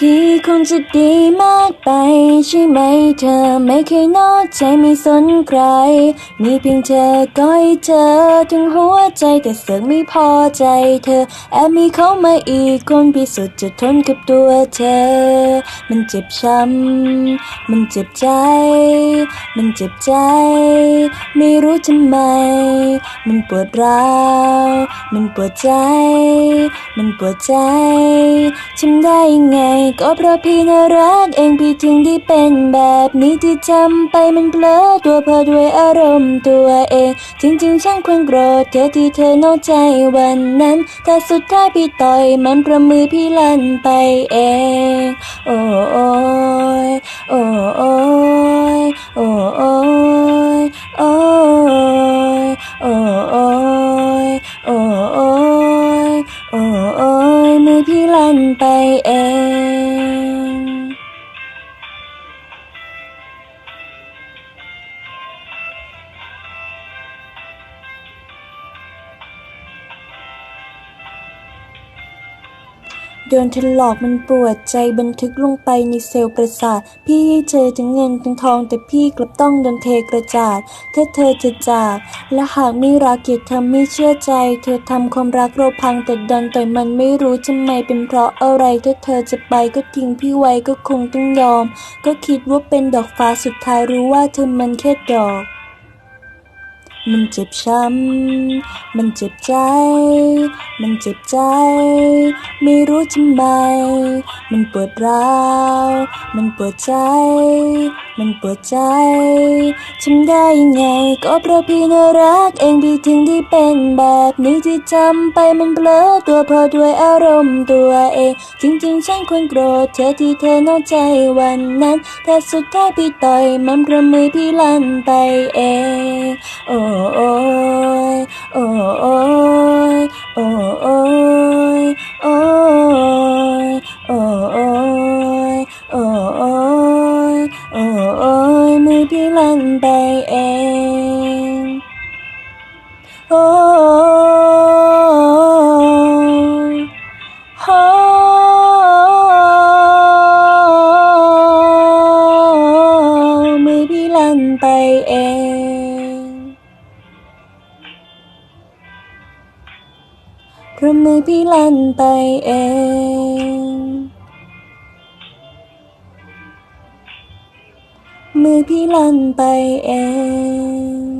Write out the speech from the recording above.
พี่คงจะดีมากไปใช่ไหมเธอไม่เคยนอกใจไม่สนใคร มีเพียงเธอก็ให้เธอถึงหัวใจแต่เสือกไม่พอใจเธอ แอบมีเขามาอีกคนพิสุดจะทนกับตัวเธอ มันเจ็บช้ำมันเจ็บใจ มันเจ็บใจ ไม่รู้ทำไม มันปวดร้าวมันปวดใจ มันปวดใจทำได้ยังไงก็เพราะพี่น่ารักเองพี่ถึงได้เป็นแบบนี้ที่จำไปมันเผลอตัวเพอด้วยอารมณ์ตัวเอง จริงๆ ช่างควรโกรธเธอที่เธอนอกใจวันนั้น แต่สุดท้ายพี่ต่อยมันประมือพี่ลั่นไปเอง โอ้โอ้ยโอ้โอยโอ้โอยโอ้ยโอ้โอยโอ้โอยโอ้โอ้ยมือพี่ลั่นไปเอง โดนเธอหลอกมันปวดใจบันทึกลงไปในเซลล์ประสาท พี่ให้เธอทั้งเงินทั้งทอง แต่พี่กลับต้องโดนเทกระจาด ถ้าเธอจะจาก และหากไม่รักอย่าทำไม่เชื่อใจ เธอทำความรักเราพังแต่ดันต่อยมันไม่รู้ทำไมเป็นเพราะอะไร ถ้าเธอจะไปก็ทิ้งพี่ไว้ก็คงต้องยอม ก็คิดว่าเป็นดอกฟ้าสุดท้ายรู้ว่าเธอมันแค่ดอก มันเจ็บช้ำ มันเจ็บใจ มันเจ็บใจ ไม่รู้ทำไม มันปวดร้าว มันปวดใจ มันปวดใจทำได้ยังไง ก็เพราะพี่น่ารักเองพี่ถึงได้เป็นแบบนี้ที่จำไปมันเบลอตัวเพอด้วยอารมณ์ตัวเอง จริงๆ ฉันควรโกรธเธอที่เธอนอกใจวันนั้น แต่สุดท้ายพี่ต่อยมันเพระมือพี่ลั่นไปเอง โอ้โอ้ยโอ้โอยโอ้โอยโอ้ยโอ้โอยโอ้โอยโอ้โอยมือพี่ลั่นไปเองโอ้โอ้มือพี่ลั่นไปเอง เพราะมือพี่ลั่นไปเองมือพี่ลั่นไปเอง